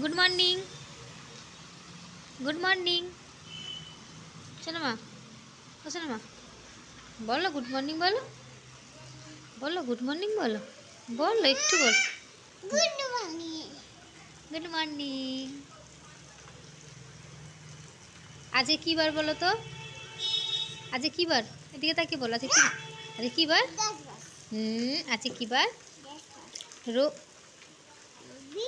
Good morning good morning শোনো মা ও শোনো মা বলো গুড মর্নিং বলো। বলো গুড মর্নিং বলো। বলো একটু বল। গুড মর্নিং গুড মর্নিং আজকে কী বার বলো তো? আজকে কী বার? এদিকে তাকিয়ে বলো আজকে কি আজকে কী বার? হুম আজকে কী বার? রো রবি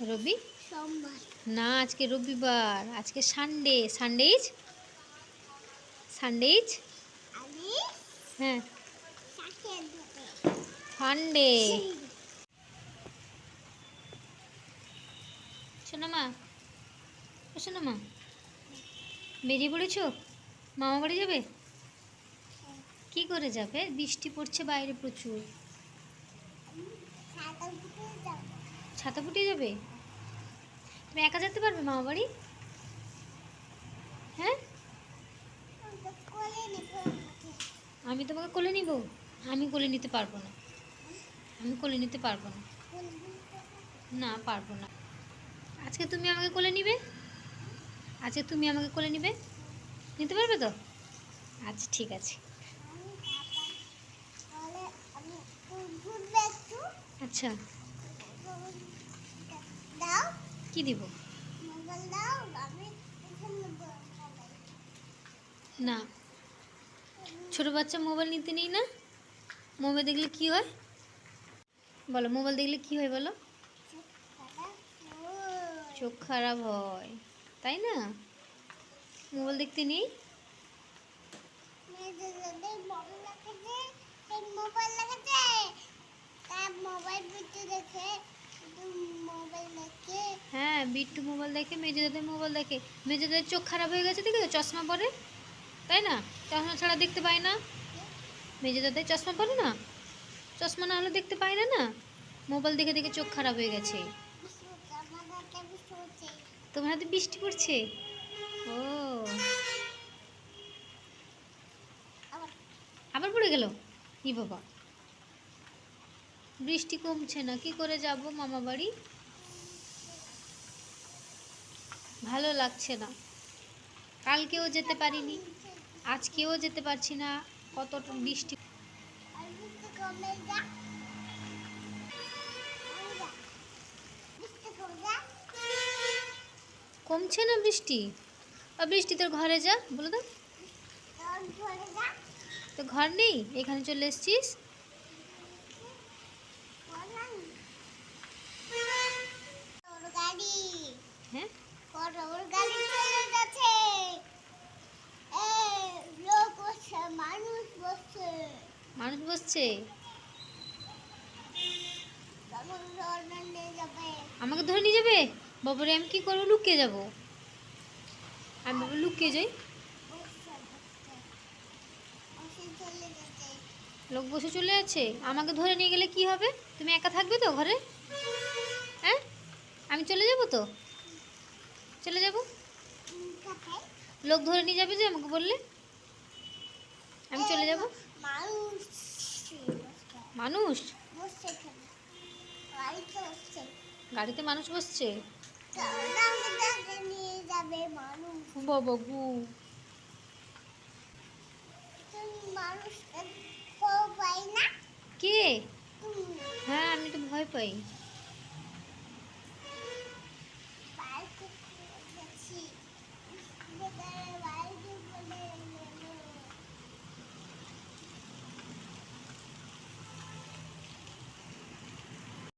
রবি? সোমবার। না আজকে রবিবার। আজকে Sunday Sunday is Sunday is হ্যাঁ। সানডে শোনো মা ও বেরিয়ে পড়েছো? মামা বাড়ি যাবে? কি করে যাবে? বৃষ্টি পড়ছে বাইরে প্রচুর। ছাতা ফুটে যাবে? তুমি একা যেতে পারবে মামা বাড়ি? হ্যাঁ? আমি তোমাকে কোলে নিব? আমি কোলে নিতে পারব না। আমি কোলে নিতে পারব না। না, পারব না। আজকে তুমি আমাকে কোলে নিবে? আজকে তুমি আমাকে কোলে নিবে? নিতে পারবে তো? আচ্ছা ঠিক আছে। আচ্ছা। কি দিব? না। ছোট বাচ্চা মোবাইল নিতে নেই না? মোবাইল দেখলে কি হয়? বলো মোবাইল দেখলে কি হয় বলো? চোখ খারাপ হয় তাই না? মোবাইল দেখতে নেই? মোবাইল লাগাচ্ছে তার মোবাইল ভিতরে দেখে শুধু মোবাইল দেখে হ্যাঁ বিট্টু মোবাইল দেখে মেজেদাদের মোবাইল দেখে। মেজেদাদের চোখ খারাপ হয়ে গেছে দেখে চশমা পরে? তাই না? চশমা ছাড়া দেখতে পায় না? মেজেদাদের চশমা পরে না? চশমা না হলে দেখতে পায় না না? মোবাইল দেখে দেখে চোখ খারাপ হয়ে গেছে। তোমার হাতে বৃষ্টি পড়ছে? ও। আবার পড়ে গেল? ই বাবা। বৃষ্টি কমছে না, কি করে যাব মামা বাড়ি ভালো লাগছে না। কালকেও যেতে পারিনি আজকেও যেতে পারছি না কতটা বৃষ্টি। কমছে না বৃষ্টি? বৃষ্টি তোর ঘরে যা বলে দাও যা। তো ঘর নেই? এখানে চলে এসছিস বললাম তোর গাড়ি হ্যাঁ বড় গাড়ি চলে যাচ্ছে এ লোক বসছে মানুষ বসছে। আমাকে ধরে নিয়ে যাবে? বাবারে, আমি কি করব? লুকিয়ে যাব। আমি বাবা লুকিয়ে যাই। লোক বসে চলে যাচ্ছে আমাকে ধরে নিয়ে গেলে কি হবে? তুমি একা থাকবে তো ঘরে? হ্যাঁ? আমি চলে যাব তো? চলে যাব? লোক ধরে নিয়ে যাবে যে আমাকে বললে? আমি চলে যাব? মানুষ? গাড়িতে মানুষ বসছে? কে? হ্যাঁ আমি তো ভয় পাই।